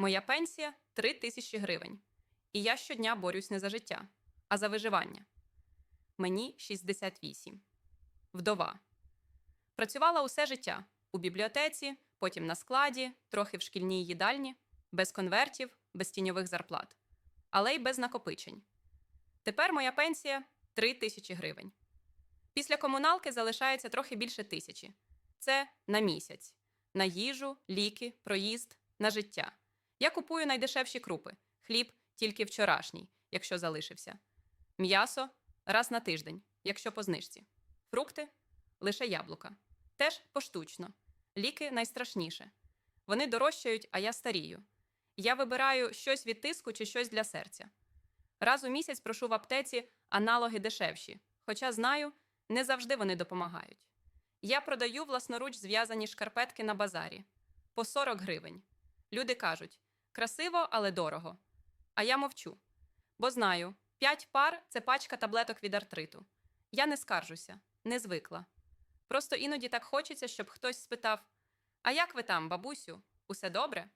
Моя пенсія 3 тисячі гривень. І я щодня борюсь не за життя, а за виживання. Мені 68. Вдова. Працювала усе життя у бібліотеці, потім на складі, трохи в шкільній їдальні, без конвертів, без тіньових зарплат, але й без накопичень. Тепер моя пенсія 3 тисячі гривень. Після комуналки залишається трохи більше тисячі. Це на місяць, на їжу, ліки, проїзд, на життя. Я купую найдешевші крупи, хліб тільки вчорашній, якщо залишився, м'ясо раз на тиждень, якщо по знижці, фрукти лише яблука. Теж поштучно. Ліки найстрашніше. Вони дорожчають, а я старію. Я вибираю щось від тиску чи щось для серця. Раз у місяць прошу в аптеці аналоги дешевші, хоча знаю, не завжди вони допомагають. Я продаю власноруч зв'язані шкарпетки на базарі по 40 гривень. Люди кажуть красиво, але дорого. А я мовчу. Бо знаю, 5 пар це пачка таблеток від артриту. Я не скаржуся, не звикла. Просто іноді так хочеться, щоб хтось спитав: А як ви там, бабусю, усе добре?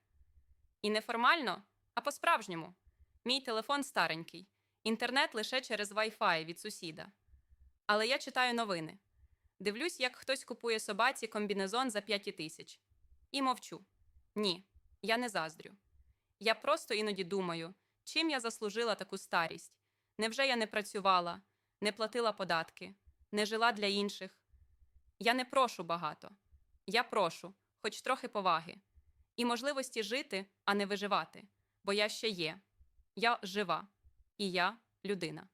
І не формально, а по-справжньому. Мій телефон старенький, інтернет лише через Wi-Fi від сусіда. Але я читаю новини. Дивлюсь, як хтось купує собаці комбінезон за 5 тисяч. І мовчу. Ні, я не заздрю. Я просто іноді думаю, чим я заслужила таку старість. Невже я не працювала, не платила податки, не жила для інших? Я не прошу багато. Я прошу, хоч трохи поваги, і можливості жити, а не виживати, бо я ще є. Я жива, і я людина.